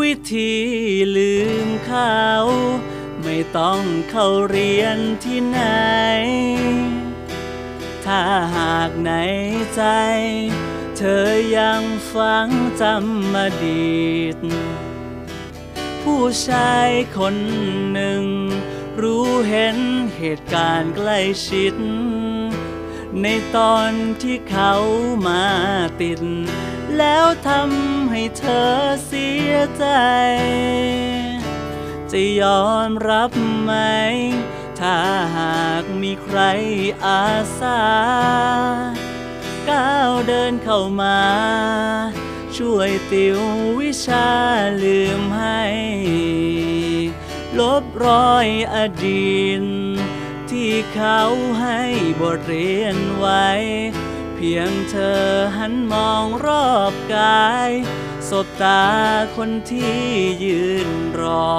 วิธีลืมเขา ไม่ต้องเข้าเรียนที่ไหน ถ้าหากในใจ เธอยังฟังจำอดีต ผู้ชายคนหนึ่ง รู้เห็นเหตุการณ์ใกล้ชิด ในตอนที่เขามาติด แล้วทำให้เธอเสียใจ จะยอมรับไหม ถ้าหากมีใครอาสา ก้าวเดินเข้ามา ช่วยติววิชาลืมให้ ลบรอยอดีตที่เขาให้บทเรียนไว้ พียงเธอหันมองรอบกาย สบตาคนที่ยืนรอ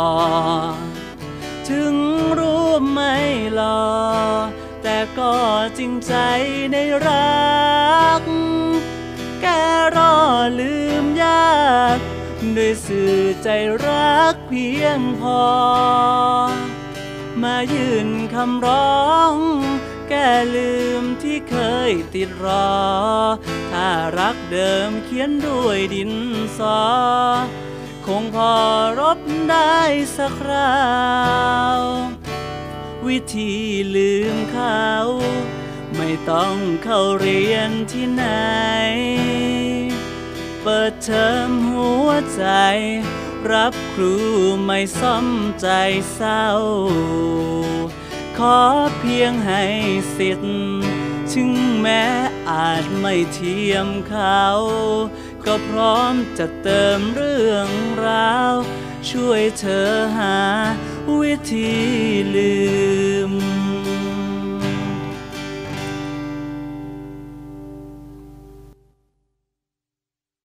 ถึงรู้ไม่หลอแต่ก็จริงใจในรัก แกรอลืมยากด้วยสื่อใจรักเพียงพอ มายืนคำร้อง ลืมที่เคยติดรอ ถ้ารักเดิมเขียนด้วยดินสอ คงพอรบได้สักคราว วิธีลืมเขา ไม่ต้องเข้าเรียนที่ไหน เปิดเทอมหัวใจ รับครูไม่ซ่อมใจเศร้า อเพียงให้สิทธิ์ถึงแม้อาจไม่เทียมเขา ก็พร้อมจะเติมเรื่องราว ช่วยเธอหาวิธีลืม